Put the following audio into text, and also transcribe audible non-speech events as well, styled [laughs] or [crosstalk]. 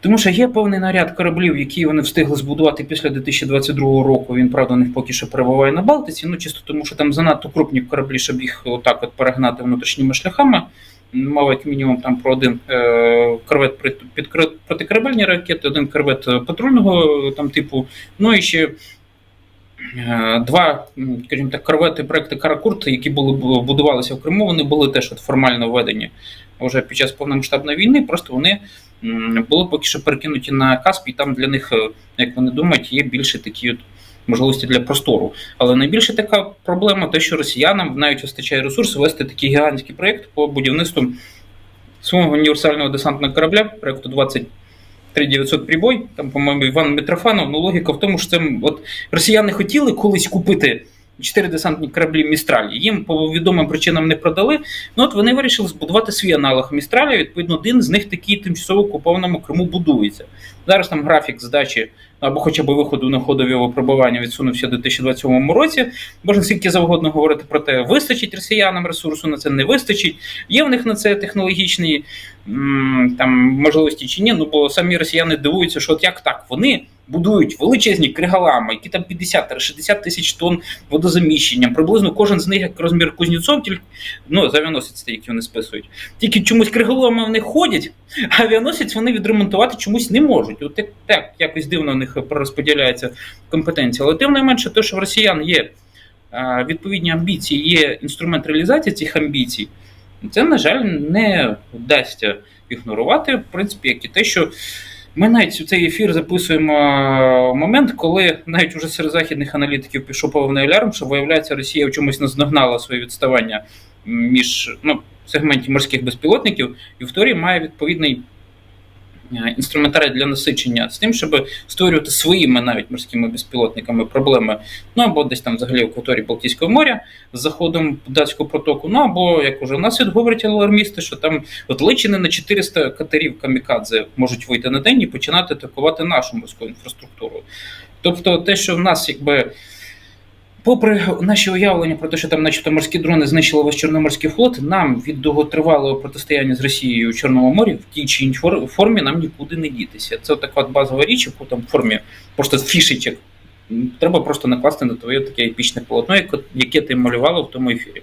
Тому що є певний наряд кораблів, які вони встигли збудувати після 2022 року. Він правда них поки що перебуває на Балтиці. Ну чисто тому, що там занадто крупні кораблі, щоб їх отак от перегнати внутрішніми шляхами. Мова як мінімум там про один е, корвет під протикорабельні ракети, один корвет е, патрульного е, там типу. Ну і ще два, скажімо так, корвети проекти Каракурт, які були будувалися в Криму, вони були теж от формально введені вже під час повномасштабної війни. Просто вони були поки що перекинуті на Каспій. Там для них, е, як вони думають, є більше такі от можливості для простору. Але найбільше така проблема, те, що росіянам навіть вистачає ресурсу вести такий гігантський проєкт по будівництву свого універсального десантного корабля, проєкту 23900 прибой. Там, по-моєму, Іван Митрофанов. Ну, логіка в тому, що це от росіяни хотіли колись купити. Чотири десантні кораблі Містралі. Їм по відомим причинам не продали. Ну от вони вирішили збудувати свій аналог Містралі. Відповідно, один з них такий тимчасово окупованому Криму будується. Зараз там графік здачі або хоча б виходу на ходові випробування відсунувся до 2027 році. Можна скільки завгодно говорити про те, вистачить росіянам ресурсу на це, не вистачить. Є в них на це технологічні м, там можливості чи ні. Ну бо самі росіяни дивуються, що от як так вони будують величезні кригалами, які там 50-60 тисяч тонн водозаміщення. Приблизно кожен з них як розмір Кузнєцов, тільки ну авіаносець, який вони списують. Тільки чомусь кригалами в них ходять, [laughs] а авіаносець вони відремонтувати чомусь не можуть. От так, якось дивно в них розподіляється компетенція. Але тим не менше, те, що в росіян є відповідні амбіції, є інструмент реалізації цих амбіцій, це, на жаль, не вдасться ігнорувати, в принципі, як і те, що. Ми навіть у цей ефір записуємо в момент, коли навіть уже серед західних аналітиків пішов повний алярм, що виявляється, Росія в чомусь наздогнала своє відставання між ну, сегменті морських безпілотників, і в Торі має відповідний е, інструментарій для насичення з тим, щоб створювати своїми навіть морськими безпілотниками проблеми, ну або десь там взагалі в акваторії Балтійського моря з заходом датського протоку, ну або як уже у нас говорять алармісти, що там от личини на 400 катерів камікадзе можуть вийти на день і починати атакувати нашу морську інфраструктуру. Тобто, те, що в нас якби. Попри наші уявлення про те, що там, начебто, морські дрони знищили весь Чорноморський флот, нам від довготривалого протистояння з Росією у Чорному морі в тій чи іншій формі нам нікуди не дітися. Це така от базова річ, яку там в формі просто фішечок. Треба просто накласти на твоє таке епічне полотно, яке- ти малювала в тому ефірі.